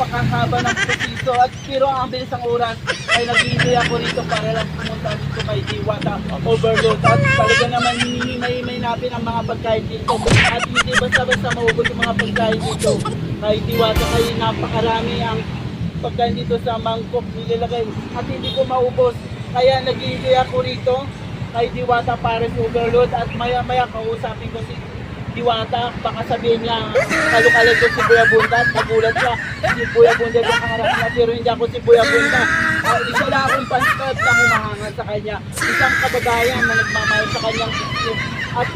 napakahaba ng proseso at pero ang bilis ng oras ay naghihintay ako rito para lang pumunta dito kay Diwata Overload. At talaga naman hinihimay-himay natin ang mga pagkain dito. At hindi basta-basta maubos yung mga pagkain dito kay Diwata kay napakarami ang pagkain dito sa mangkok nilalagay. At hindi ko maubos. Kaya naghihintay ako rito kay Diwata Paris Overload. At maya-maya kausapin ko si Diwata, baka sabihin niya, kalukalay ko si Buya Bunda at nagulat siya. Si Buya Bunda yung kaharap niya, pero hindi ako si Buya Bunda. Uh, isa lang akong paskot na humahangal sa kanya. Isang kababayan na nagmamahal sa kanyang business. At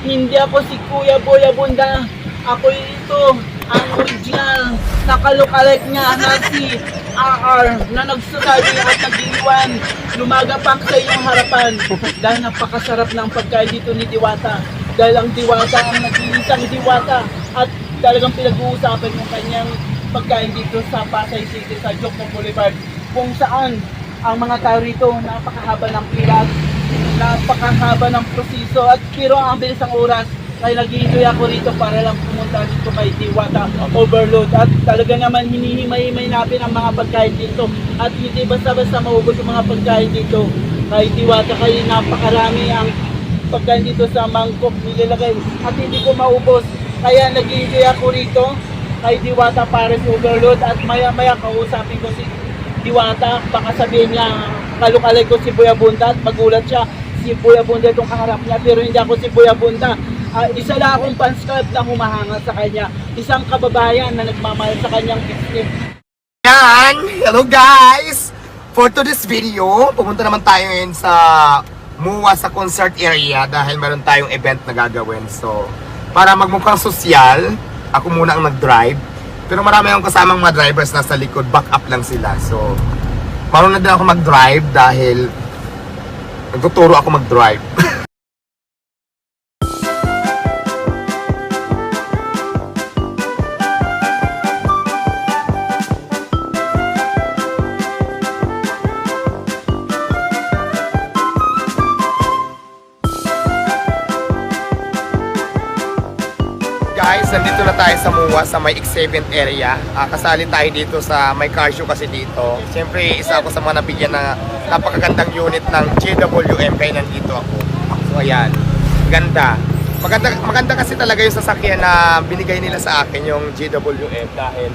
hindi ako si Kuya Buya Bunda. Ako ito, ang original na kalukalek niya na si RR na nagsusabi at nag-iwan lumagapak sa iyong harapan. Dahil napakasarap ng pagkain dito ni Diwata. Dahil ang Diwata ang nag-iisang Diwata. At talagang pinag-uusapan yung kanyang pagkain dito sa Pasay City sa Jokno Boulevard. Kung saan ang mga tao rito napakahaba ng pila at napakahaba ng proseso. At pero ang bilis ng oras ay naghihintay ako rito para lang pumunta dito kay Diwata. Overload. At talaga naman hinihimay-himay natin ang mga pagkain dito. At hindi basta-basta maubos yung mga pagkain dito kay Diwata. Kay napakarami ang pagkain dito sa mangkok nilalagay. At hindi ko maubos. Kaya naghihintay ako rito kay Diwata Paris Overload. At maya-maya kausapin ko si Diwata. Baka sabihin niya kalukalay ko si Buya Bunda at magulat siya. Si Buya Bunda itong kaharap niya. Pero hindi ako si Buya Bunda Ah, isa lang akong fans club na humahanga sa kanya isang kababayan na nagmamahal sa kanyang business Yan! Hello guys! For today's video, pumunta naman tayo ngayon sa MUA sa concert area dahil meron tayong event na gagawin. So, para magmukhang sosyal, ako muna ang nag-drive. Pero marami akong kasamang mga drivers nasa likod, back up lang sila. So, marunong na din ako mag-drive dahil nagtuturo ako mag-drive. Guys, nandito na tayo sa MUA sa may X7 area. Ah, kasali tayo dito sa may car show kasi dito. Siyempre, isa ako sa mga nabigyan na napakagandang unit ng JWM kaya nandito ako. So ayan, ganda. Maganda, maganda kasi talaga yung sasakyan na binigay nila sa akin yung JWM dahil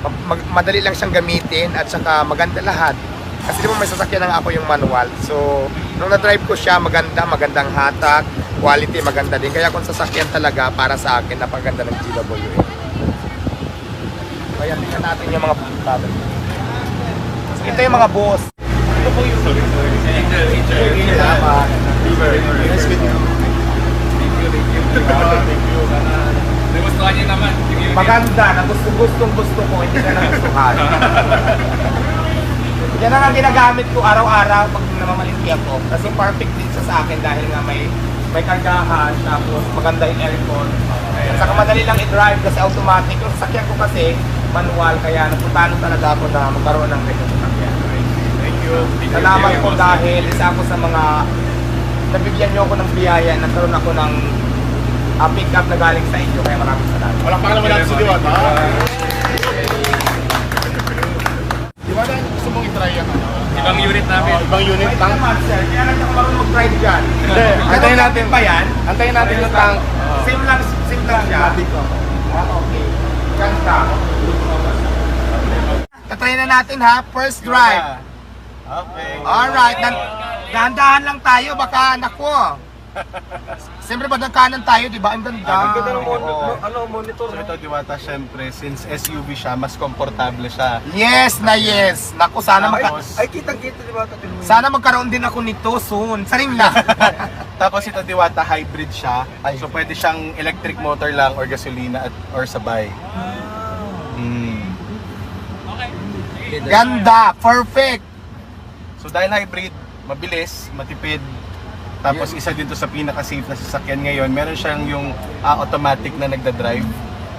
ma- mag- madali lang siyang gamitin at saka maganda lahat. Kasi di ba may sasakyan na ako yung manual. So, nung na-drive ko siya, maganda, magandang hatak, quality maganda din. Kaya kung sasakyan talaga para sa akin, napaganda ng GWM. Kaya tingnan natin yung mga product. So, ito yung mga boss. Ito po yung Salamat. Nice with you. Nagustuhan niya naman. Maganda, na gusto gustong gusto ko, hindi ka nagustuhan. Yan ang ang ginagamit ko araw-araw pag namamalingki ako. Kasi perfect din siya sa akin dahil nga may may kargahan, tapos maganda yung aircon. At saka madali lang i-drive kasi automatic. Yung sasakyan ko kasi manual, kaya napuntahan talaga ako na magkaroon ng ganyan sasakyan. Thank you. Salamat po dahil isa ako sa mga nabigyan niyo ako ng biyaya, nagkaroon ako ng uh, pick up na galing sa inyo, kaya maraming salamat. Walang pakalaman natin sa Diwata. Diwata, gusto mong itry yan? Ibang unit namin. ibang unit Wait tank. sir. Kaya lang ako marunong mag-drive dyan. Hindi, antayin natin. ba yan? Antayin natin yung tank. Same lang, same lang siya. Ah, okay. Ganda. Tatayin na natin ha, first drive. Okay. Alright, dan dahan-dahan lang tayo, baka nako. Siyempre ba kanan tayo, di ba? Ang ganda. Ang ganda ng mon- Oo. ano, monitor. So ito Diwata, syempre, since SUV siya, mas komportable siya. Yes na yes. Naku, sana maka Ay, kitang-kita Diwata. sana magkaroon din ako nito soon. Saring na. Tapos ito Diwata, hybrid siya. Ay. So pwede siyang electric motor lang or gasolina at or sabay. Mm. Ganda, perfect. So dahil hybrid, mabilis, matipid, tapos isa din to sa pinaka-safe na sasakyan ngayon, meron siyang yung ah, automatic na nagda-drive.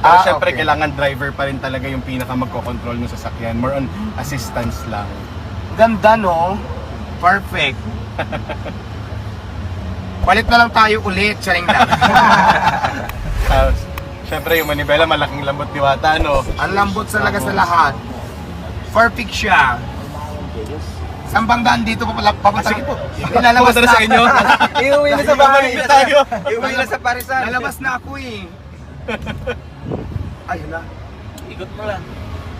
Pero Ah, syempre, okay. kailangan driver pa rin talaga yung pinaka magko-control ng sasakyan. More on assistance lang. Ganda no? Perfect. Palit na lang tayo ulit, charing na. syempre yung manibela malaking lambot diwata, no? Ang lambot talaga sa lahat. Perfect siya. Saan bang daan dito pa pala? Papunta Sige po. Nilalabas na sa inyo. Iuwi na sa bahay. tayo. Iuwi na sa Parisan. Lalabas na ako eh. Ayun na. Ikot mo lang.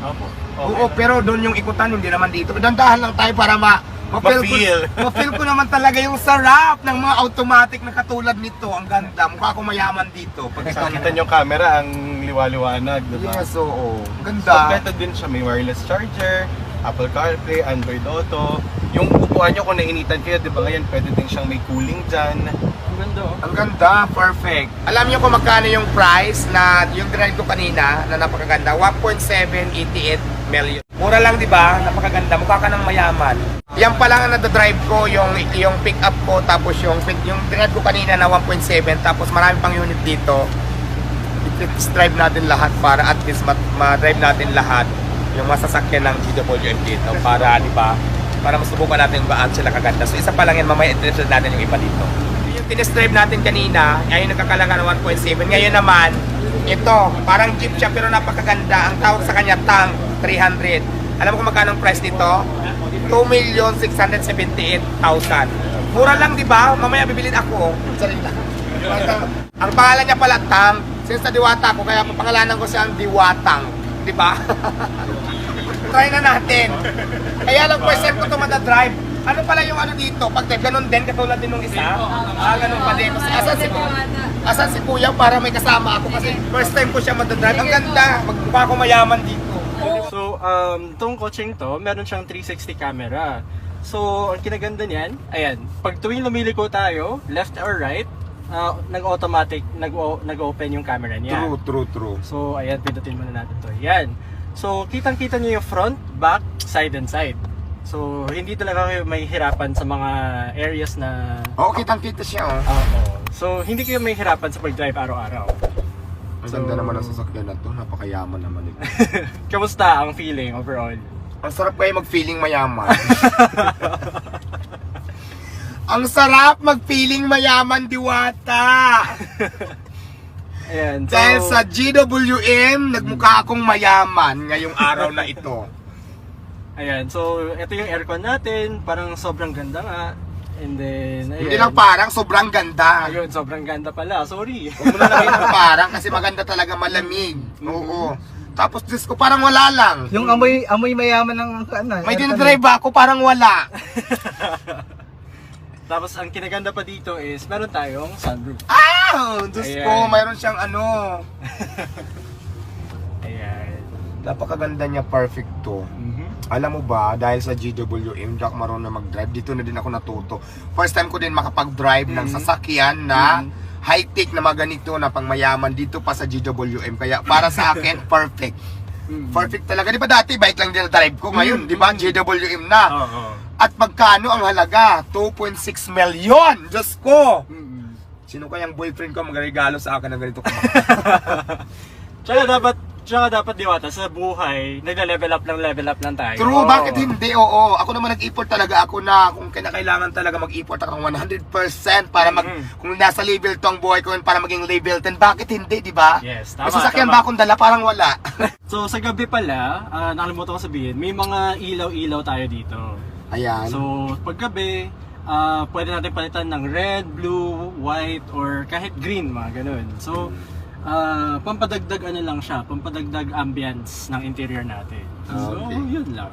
Opo. Oo, pero doon yung ikutan, hindi naman dito. Dandahan lang tayo para ma ma-feel Ma-feel. ko, ma-feel ko naman talaga yung sarap ng mga automatic na katulad nito. Ang ganda. Mukha ko mayaman dito. Pag nakita niyo yung camera, ang liwa-liwanag, di ba? Yes, oo. So, Ganda. Kompleto din siya. May wireless charger, Apple CarPlay, Android Auto. Yung upuan nyo kung nainitan kayo, di ba ngayon, pwede din siyang may cooling dyan. Ang ganda oh. Ang ganda, perfect. Alam niyo kung magkano yung price na yung drive ko kanina na napakaganda, 1.788 million. Mura lang 'di ba? Napakaganda, mukha ka ng mayaman. Yan pa lang ang nadadrive ko, yung yung pick up ko tapos yung yung drive ko kanina na 1.7 tapos marami pang unit dito. I-test drive natin lahat para at least ma- ma-drive natin lahat yung masasakyan ng GWM dito para 'di ba? Para masubukan natin kung gaano sila kaganda. So isa pa lang yan, mamaya i-test natin yung iba dito. Yung tinest drive natin kanina, ay yung nagkakalaga ng 1.7. Ngayon naman, ito, parang jeep siya pero napakaganda. Ang tawag sa kanya, tank, 300. Alam mo kung magkano ang price nito? 2,678,000. Mura lang, di ba? Mamaya bibilin ako. Salita. ang pangalan niya pala, Tang. Since sa Diwata ko, kaya pangalanan ko siyang Diwatang. Di ba? Try na natin. Kaya lang first time ko ito madadrive. Ano pala yung ano dito? Pag ganun din, katulad din nung isa? Ah, ganun pa din. Kasi asan si, asan si Kuya para may kasama ako? Kasi first time ko siya madadrive. Ang ganda. Magmukha ko mayaman dito. So, um, tong coaching to, meron siyang 360 camera. So, ang kinaganda niyan, ayan, pag tuwing lumiliko tayo, left or right, uh, nag-automatic, nag- nag-open yung camera niya. true, true. So, ayan, pindutin muna natin to. Yan. So, kitang-kita niyo yung front, back, side, and side. So, hindi talaga kayo may hirapan sa mga areas na... Oo, kitang-kita siya, oh. Oo. So, hindi kayo may hirapan sa pag-drive araw-araw. Ang So- ganda naman ang sasakyan na to. Napakayaman naman ito. Kamusta ang feeling overall? Ang sarap kayo mag-feeling mayaman. Ang sarap mag-feeling mayaman, Diwata! Ayan. So, Dahil sa GWM, nagmukha akong mayaman ngayong araw na ito. Ayan, so ito yung aircon natin, parang sobrang ganda nga. And then, ayan. Hindi lang parang, sobrang ganda. Ayun, sobrang ganda pala, sorry. Huwag mo na lang ng parang kasi maganda talaga malamig. Oo. Tapos Diyos ko, parang wala lang. Yung amoy amoy mayaman ng ano. May aircon. dinadrive ako, parang wala. Tapos ang kinaganda pa dito is meron tayong sunroof. Ah! Diyos Ayan. ko, mayroon siyang ano. Ayan. Napakaganda niya, perfect to. Alam mo ba, dahil sa GWM, ako marunong na mag-drive, dito na din ako natuto. First time ko din makapag-drive ng Mhm. sasakyan na high-tech na mga ganito na pangmayaman dito pa sa GWM. Kaya para sa akin, perfect. Mhm. Perfect talaga. Di ba dati bike lang din na drive ko? Ngayon, di ba, GWM na. Oo. At magkano ang halaga? 2.6 million! Diyos ko! Mhm. Sino kayang boyfriend ko magregalo sa akin ng ganito Tsaka dapat, tsaka dapat diwata sa buhay, nagla-level up lang, level up lang tayo. True, bakit hindi? Oo, ako naman nag-effort talaga ako na kung kinakailangan talaga mag-effort ako ng 100% para mag, Mhm. kung nasa level 2 ang buhay ko yun para maging level 10, bakit hindi, di ba? Yes, May tama, sasakyan tama. ba akong dala? Parang wala. So sa gabi pala, ah, nakalimutan ko sabihin, may mga ilaw-ilaw tayo dito. Ayan. So, paggabi, ah pwede natin palitan ng red, blue, white, or kahit green, mga ganun. So, ah pampadagdag ano lang siya, pampadagdag ambience ng interior natin. So, Okay. yun lang.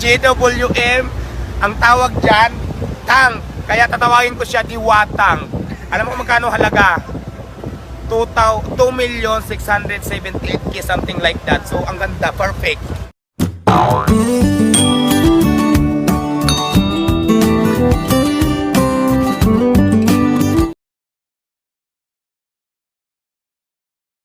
JWM. Ang tawag dyan, Tang. Kaya tatawagin ko siya Diwatang. Alam mo magkano halaga? 2,678k, something like that. So, ang ganda, perfect.